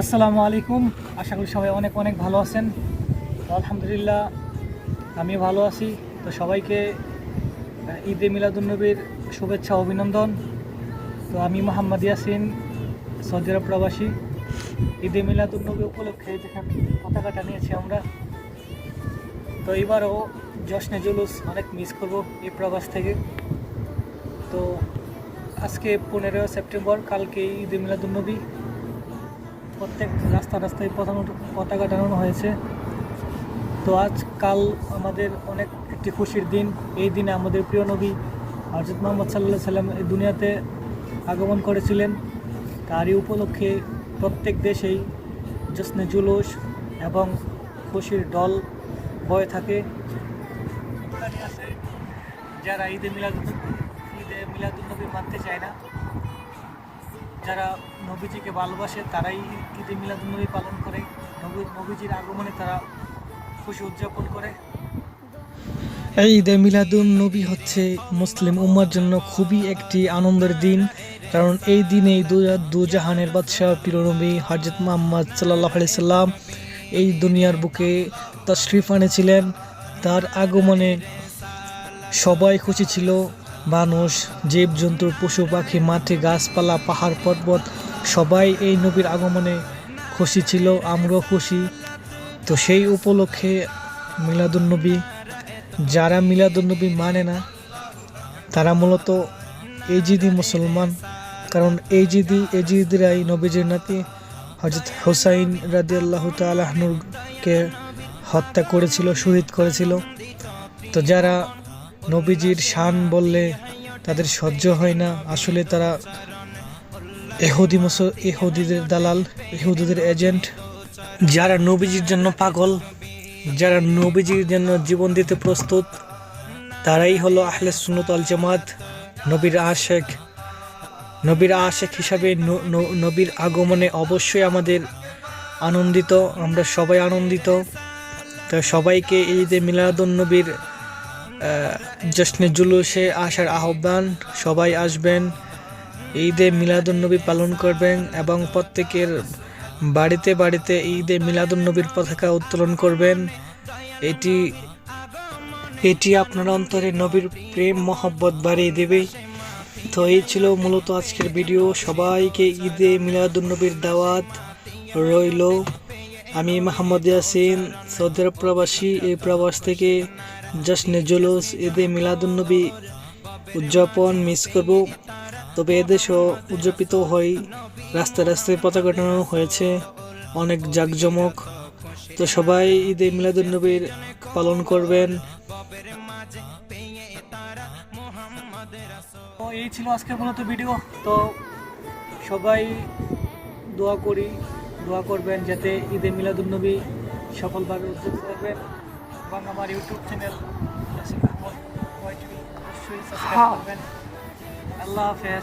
আসসালামু আলাইকুম। আশা করি সবাই অনেক অনেক ভালো আছেন। আলহামদুলিল্লাহ আমি ভালো আছি। তো সবাইকে ঈদে মিলাদুন্নবীর শুভেচ্ছা, অভিনন্দন। তো আমি মোহাম্মদ ইয়াসিন, সৌদি আরব প্রবাসী। ঈদে মিলাদুন্নবী উপলক্ষে যেখানে পতাকাটা নিয়েছি আমরা। তো এবারও জশ্নে জুলুস অনেক মিস করব এই প্রবাস থেকে। তো আজকে পনেরো সেপ্টেম্বর, কালকে ঈদে মিলাদুন্নবী। প্রত্যেক রাস্তা রাস্তায় পতাকা টানানো হয়েছে। তো আজ কাল আমাদের অনেক একটি খুশির দিন। এই দিনে আমাদের প্রিয় নবী হজরত মোহাম্মদ সাল্লাহ সাল্লাম এই দুনিয়াতে আগমন করেছিলেন। তারই উপলক্ষে প্রত্যেক দেশেই জশ্নে জুলুস এবং খুশির দল বয়ে থাকে। যারা ঈদে মিলাদ ঈদে মিলাদুলনবী মানতে চায় না। যারা নবীজিকে ভালোবাসে, তারাই ঈদে মিলাদুলনবী পালন করে। নবী, নবীজির আগমনে তারা খুশি উদযাপন করে। এই ঈদে মিলাদুন নবী হচ্ছে মুসলিম উম্মার জন্য খুবই একটি আনন্দের দিন। কারণ এই দিনেই দু- দু জাহানের বাদশাহ প্রিয় নবী হজরত মোহাম্মদ সাল্লাহ আলি সাল্লাম এই দুনিয়ার বুকে তশরিফ আনেছিলেন। তার আগমনে সবাই খুশি ছিল। মানুষ জীবজন্তু পশু, পাখি মাঠে গাছপালা, পাহাড়, পর্বত, সবাই এই নবীর আগমনে খুশি ছিল, আমরাও খুশি। তো সেই উপলক্ষে মিলাদুন্নবী যারা মিলাদুন্নবী মানে না, তারা মূলত এজিদি মুসলমান। কারণ এই এজিদি, এজিদিরাই নবীজির নাতি হজরত হুসাইন রাদি আল্লাহ তালাহনুরকে হত্যা করেছিল, শহীদ করেছিল। তো যারা নবীজির শান বললে তাদের সহ্য হয় না। আসলে তারা এহুদি মুস, এহুদিদের দালাল, এহুদিদের এজেন্ট। যারা নবীজির জন্য পাগল, যারা নবীজির জন্য জীবন দিতে প্রস্তুত, তারাই হলো আহলে সুনত আল জামাত, নবীর আশেখ নবীর আশেক হিসাবে নবীর আগমনে অবশ্যই আমাদের আনন্দিত, আমরা সবাই আনন্দিত। তো সবাইকে ঈদে মিলাদুন নবীর জশ্নে জুলুসে আসার আহ্বান, সবাই আসবেন, ঈদে মিলাদুন্নবী পালন করবেন এবং প্রত্যেকের বাড়িতে বাড়িতে ঈদে মিলাদুন্নবীর পতাকা উত্তোলন করবেন। এটি এটি আপনার অন্তরে নবীর প্রেম, মহব্বত বাড়িয়ে দেবে। তো এই ছিল মূলত আজকের ভিডিও। সবাইকে ঈদে মিলাদুন্নবীর দাওয়াত রইল। আমি মাহমুদ ইয়াসিন, সৌদি আরব প্রবাসী। এই প্রবাস থেকে জশ্নে জুলুস ঈদে মিলাদুন্নবী উদযাপন মিস করব তবে এদেশও উদযাপিত হয় রাস্তায় রাস্তায় পতাকা টানানো হয়েছে অনেক জাঁকজমক তো সবাই ঈদে মিলাদুন্নবীর পালন করবেন এই ছিল আজকের মূলত ভিডিও তো সবাই দোয়া করি, দোয়া করবেন যাতে ঈদে মিলাদুন্নবী সফলভাবে উদযাপন করবেন এবং আমার ইউটিউব চ্যানেল। অবশ্যই সাবস্ক্রাইব করবেন আল্লাহ হাফেজ।